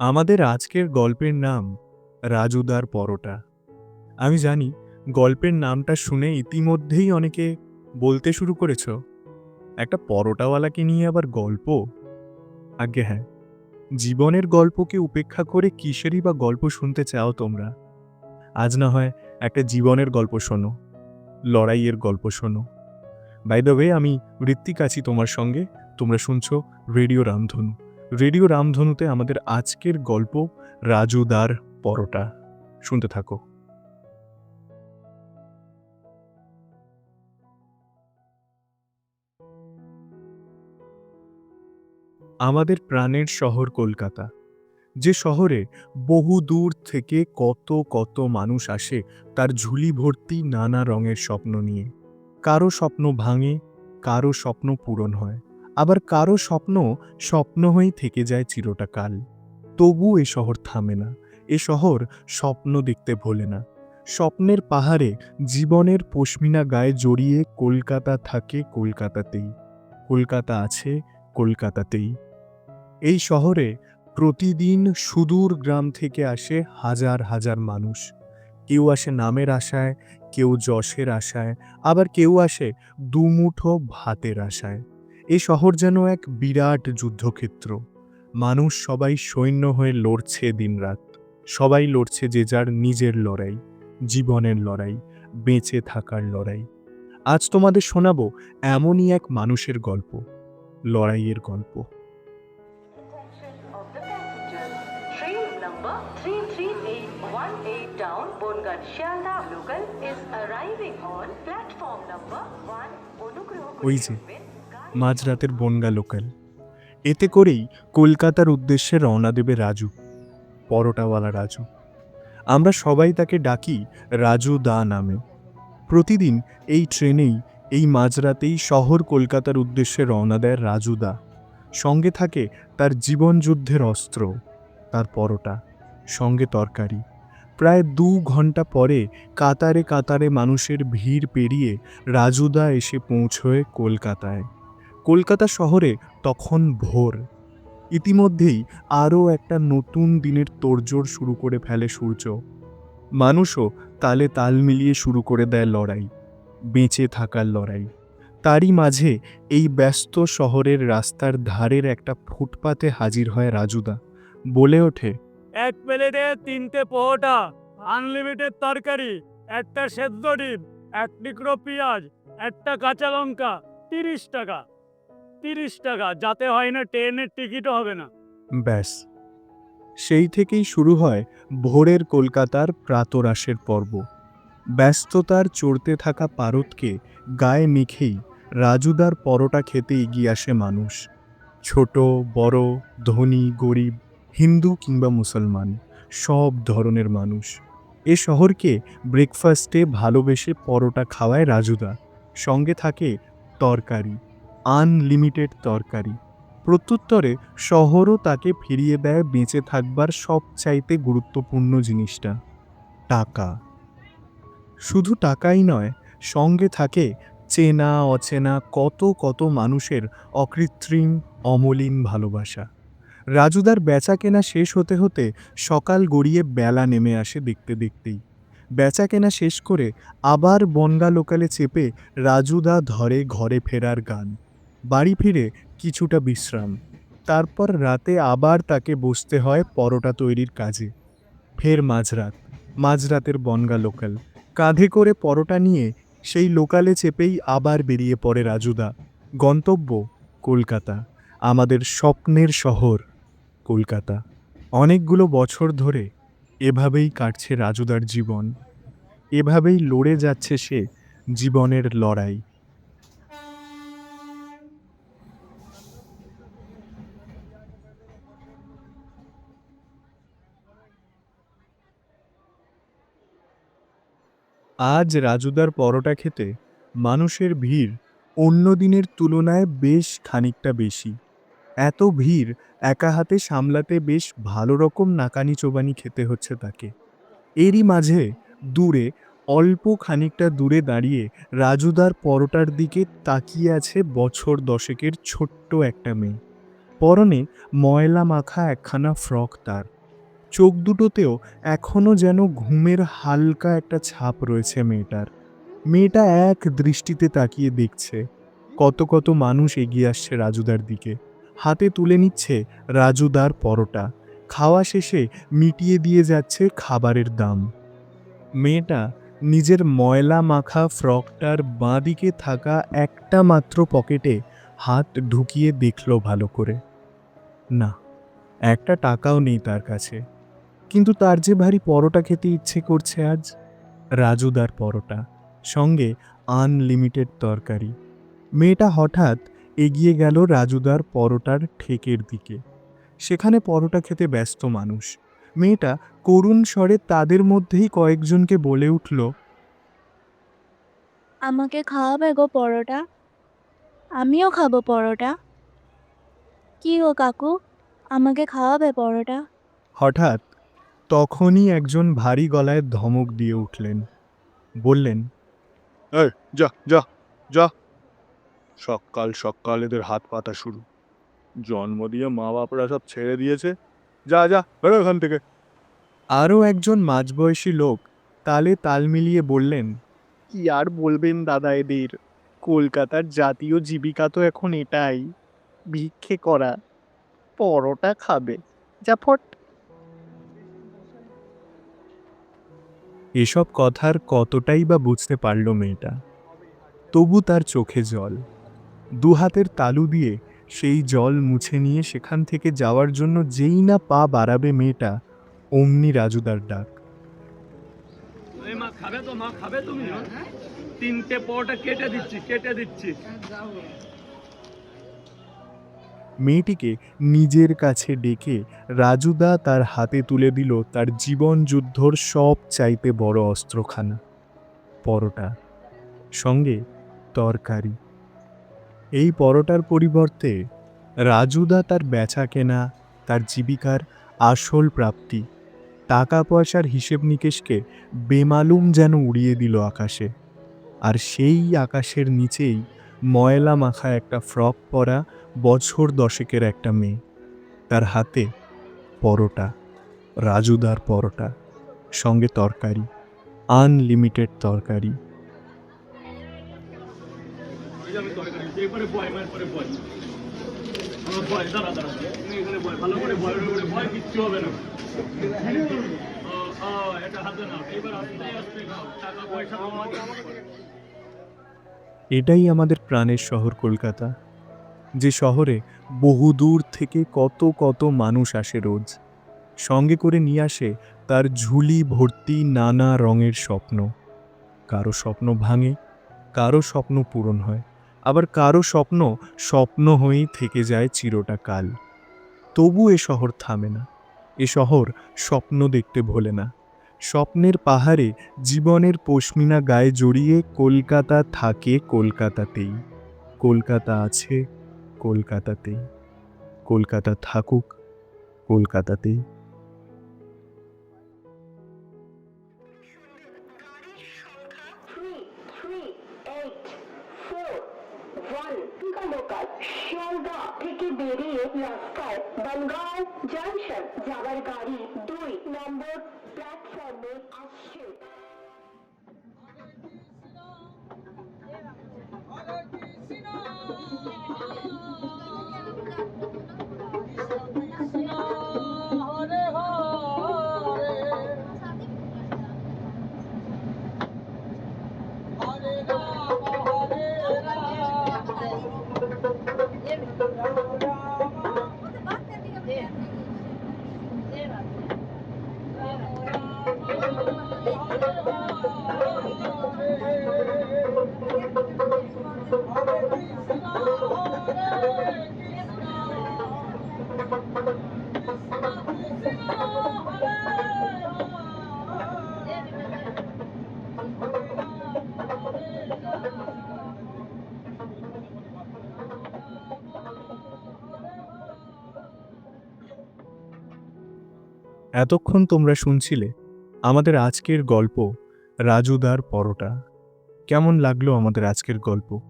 আমাদের আজকের গল্পের নাম রাজুদার পরোটা। আমি জানি গল্পের নামটা শুনে ইতিমধ্যেই অনেকে বলতে শুরু করেছ, একটা পরোটাওয়ালাকে নিয়ে আবার গল্প? আগে হ্যাঁ জীবনের গল্পকে উপেক্ষা করে কিসেরই বা গল্প শুনতে চাও তোমরা? আজ না হয় একটা জীবনের গল্প শোনো, লড়াইয়ের গল্প শোনো। বাই দ্য ওয়ে আমি ঋত্বিক আছি তোমার সঙ্গে। তোমরা শুনছো রেডিও রামধনু। রেডিও রামধনুতে আমাদের আজকের গল্প রাজুদার পরোটা। শুনতে থাকো। আমাদের প্রাণের শহর কলকাতা। যে শহরে বহু দূর থেকে কত কত মানুষ আসে, তার ঝুলি ভর্তি নানা রঙের স্বপ্ন নিয়ে। কারও স্বপ্ন ভাঙে, কারও স্বপ্ন পূরণ হয়। আবার কারও স্বপ্ন স্বপ্ন হয়েই থেকে যায় চিরটা কাল তবু এ শহর থামে না। এ শহর স্বপ্ন দেখতে ভোলে না। স্বপ্নের পাহাড়ে জীবনের পশমিনা গায়ে জড়িয়ে কলকাতা থাকে কলকাতাতেই। কলকাতা আছে কলকাতাতেই। এই শহরে প্রতিদিন সুদূর গ্রাম থেকে আসে হাজার হাজার মানুষ। কেউ আসে নামের আশায়, কেউ যশের আশায়, আবার কেউ আসে দুমুঠো ভাতের আশায়। এ শহর যেন এক বিরাট যুদ্ধক্ষেত্র। মানুষ সবাই সৈন্য হয়ে লড়ছে দিনরাত। সবাই লড়ছে যে যার নিজের লড়াই, জীবনের লড়াই, বেঁচে থাকার লড়াই। আজ তোমাদের শোনাবো এমনই এক মানুষের গল্প, লড়াইয়ের গল্প। Bongat Shialda local is arriving on platform number 1 অনুগ্রহ ওই যে, মাঝরাতের বনগা লোকাল এতে করেই কলকাতার উদ্দেশ্যে রওনা দেবে রাজু পরোটাওয়ালা রাজু। আমরা সবাই তাকে ডাকি রাজু দা নামে। প্রতিদিন এই ট্রেনেই এই মাঝরাতেই শহর কলকাতার উদ্দেশ্যে রওনা দেয় রাজু দা। সঙ্গে থাকে তার জীবনযুদ্ধের অস্ত্র তার পরোটা সঙ্গে তরকারি। প্রায় দু ঘণ্টা পরে কাতারে কাতারে মানুষের ভিড় পেরিয়ে রাজুদা এসে পৌঁছয় কলকাতায়। কলকাতা শহরে তখন ভোর। ইতিমধ্যেই আরও একটা নতুন দিনের তোড়জোড় শুরু করে ফেলে সূর্য। মানুষও তালে তাল মিলিয়ে শুরু করে দেয় লড়াই, বেঁচে থাকার লড়াই। তারই মাঝে এই ব্যস্ত শহরের রাস্তার ধারের একটা ফুটপাতে হাজির হয় রাজুদা। বলে ওঠে এক প্লেটে তিনটে পরোটা আনলিমিটেড তরকারি, একটা সেদ্ধ ডিম, এক টুকরো পেঁয়াজ, একটা কাঁচা লঙ্কা, তিরিশ টাকা। তিরিশ টাকা, যাতে হয় না ট্রেনের টিকিটও হবে না। ব্যাস। সেই থেকেই শুরু হয় ভোরের কলকাতার প্রাতরাসের পর্ব। ব্যস্ততার চড়তে থাকা পারতকে গায়ে মেখেই রাজুদার পরোটা খেতে এগিয়ে আসে মানুষ। ছোট, বড়, ধনী, গরিব। হিন্দু কিংবা মুসলমান, সব ধরনের মানুষ। এ শহরকে ব্রেকফাস্টে ভালোবেসে পরোটা খাওয়ায় রাজুদা। সঙ্গে থাকে তরকারি আনলিমিটেড তরকারি। প্রত্যুত্তরে শহরও তাকে ফিরিয়ে দেয় বেঁচে থাকবার সবচাইতে গুরুত্বপূর্ণ জিনিসটা, টাকা। শুধু টাকাই নয়, সঙ্গে থাকে চেনা অচেনা কত কত মানুষের অকৃত্রিম, অমলিন ভালোবাসা। রাজুদার বেচা কেনা শেষ হতে হতে সকাল গড়িয়ে বেলা নেমে আসে দেখতে দেখতেই। বেচা কেনা শেষ করে আবার বনগা লোকালে চেপে রাজুদা ধরে ঘরে ফেরার গান। বাড়ি ফিরে কিছুটা বিশ্রাম। তারপর রাতে আবার তাকে বসতে হয় পরোটা তৈরির কাজে। ফের মাঝরাত, মাঝরাতের বনগা লোকাল। কাঁধে করে পরোটা নিয়ে সেই লোকালে চেপেই আবার বেরিয়ে পড়ে রাজুদা। গন্তব্য কলকাতা, আমাদের স্বপ্নের শহর। কলকাতা। অনেকগুলো বছর ধরে এভাবেই কাটছে রাজুদার জীবন। এভাবেই লড়ে যাচ্ছে সে জীবনের লড়াই। আজ রাজুদার পরোটা খেতে মানুষের ভিড় অন্য দিনের তুলনায় বেশ খানিকটা বেশি। এত ভিড়, একা হাতে সামলাতে বেশ ভালো রকম নাকানি চোবানি খেতে হচ্ছে তাকে। এরই মাঝে দূরে, অল্প খানিকটা দূরে দাঁড়িয়ে রাজুদার পরোটার দিকে তাকিয়ে আছে বছর দশেকের ছোট্ট একটা মেয়ে। পরনে ময়লা মাখা একখানা ফ্রক তার। চোখ দুটোতেও এখনও যেন ঘুমের হালকা একটা ছাপ রয়েছে মেয়েটার। মেয়েটা এক দৃষ্টিতে তাকিয়ে দেখছে। কত কত মানুষ এগিয়ে আসছে রাজুদার দিকে। হাতে তুলে নিচ্ছে রাজুদার পরোটা। খাওয়া শেষে মিটিয়ে দিয়ে যাচ্ছে খাবারের দাম। মেয়েটা নিজের ময়লা মাখা ফ্রকটার বাঁদিকে থাকা একটা মাত্র পকেটে হাত ঢুকিয়ে দেখল ভালো করে। না, একটা টাকাও নেই তার কাছে। কিন্তু তার যে ভারী পরোটা খেতে ইচ্ছে করছে আজ, রাজুদার পরোটা, সঙ্গে আনলিমিটেড তরকারি। মেয়েটা হঠাৎ এগিয়ে গেল রাজুদার পরোটার ঠেকের দিকে। সেখানে পরোটা খেতে ব্যস্ত মানুষ। মেয়েটা করুণ স্বরে তাদের মধ্যেই কয়েকজনকে বলে উঠল আমাকে খাওয়াবে গো পরোটা? আমিও খাব পরোটা? কি গো কাকু? আমাকে খাওয়াবে পরোটা? হঠাৎ তখনই একজন ভারী গলায় ধমক দিয়ে উঠলেন। বললেন এই যা যা যা। সকাল সকাল এদের হাত পাতা শুরু। জন্ম দিয়ে মা বাপরা সব ছেড়ে দিয়েছে। যা যা বেরো এখান থেকে। আরও একজন মাঝবয়সী লোক তালে তাল মিলিয়ে বললেন কি আর বলবেন দাদা এদের? কলকাতার জাতীয় জীবিকা তো এখন এটাই ভিক্ষে করা। পরোটা খাবে যা ফট। এসব কথার কতটাই বা বুঝতে পারল মেয়েটা। তবু তার চোখে জল। দু হাতের তালু দিয়ে সেই জল মুছে নিয়ে সেখান থেকে যাওয়ার জন্য যেই না পা বাড়াবে মেয়েটা অমনি রাজুদার ডাক। মা খাবে তো মা খাবে তুমি? তিনটে পরোটা কেটে দিচ্ছি কেটে দিচ্ছি। মেয়েটিকে নিজের কাছে ডেকে রাজুদা তার হাতে তুলে দিল তার জীবন যুদ্ধর সব চাইতে বড় অস্ত্রখানা পরোটা সঙ্গে তরকারি। এই পরোটার পরিবর্তে রাজুদা তার বেচা কেনা তার জীবিকার আসল প্রাপ্তি টাকা পয়সার হিসেব নিকেশকে বেমালুম যেন উড়িয়ে দিল আকাশে। আর সেই আকাশের নিচেই ময়লা মাখা একটা ফ্রক পরা বছর দশেকের একটা মেয়ে। তার হাতে পরোটা, রাজুদার পরোটা, সঙ্গে তরকারি, আনলিমিটেড তরকারি। এটাই আমাদের প্রাণের শহর কলকাতা, যে শহরে বহুদূর থেকে কত কত মানুষ আসে রোজ। সঙ্গে করে নিয়ে আসে তার ঝুলি ভর্তি নানা রঙের স্বপ্ন। কারও স্বপ্ন ভাঙে, কারও স্বপ্ন পূরণ হয়। আবার কারও স্বপ্ন স্বপ্ন হয়েই থেকে যায় চিরটা কাল তবু এ শহর থামে না। এ শহর স্বপ্ন দেখতে ভোলে না। স্বপ্নের পাহাড়ে জীবনের পশমিনা গায়ে জড়িয়ে কলকাতা থাকে কলকাতাতেই। কলকাতা আছে কলকাতাতেই। কলকাতা থাকুক কলকাতাতেই। শিয়ালদা থেকে বেরিয়ে রাস্তায় বনগাঁও জাংশন যাওয়ার গাড়ি দুই নম্বর এতক্ষণ তোমরা শুনছিলে আমাদের আজকের গল্প, রাজুদার পরোটা। কেমন লাগল আমাদের আজকের গল্প?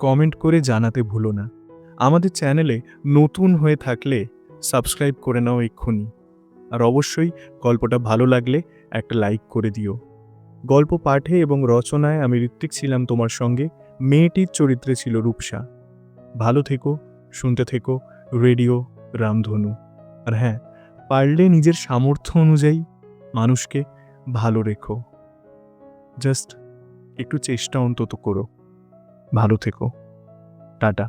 কমেন্ট করে জানাতে ভুলো না। আমাদের চ্যানেলে নতুন হয়ে থাকলে সাবস্ক্রাইব করে নাও এক্ষুনি। আর অবশ্যই গল্পটা ভালো লাগলে একটা লাইক করে দিও। গল্প পাঠে এবং রচনায় আমি ঋত্বিক ছিলাম তোমার সঙ্গে, মেয়েটির চরিত্রে ছিল রূপসা। ভালো থেকো, শুনতে থেকো, রেডিও রামধনু। আর হ্যাঁ পারলে নিজের সামর্থ্য অনুযায়ী মানুষকে ভালো রেখো। জাস্ট একটু চেষ্টা অন্তত করো। ভালো থেকো। টাটা।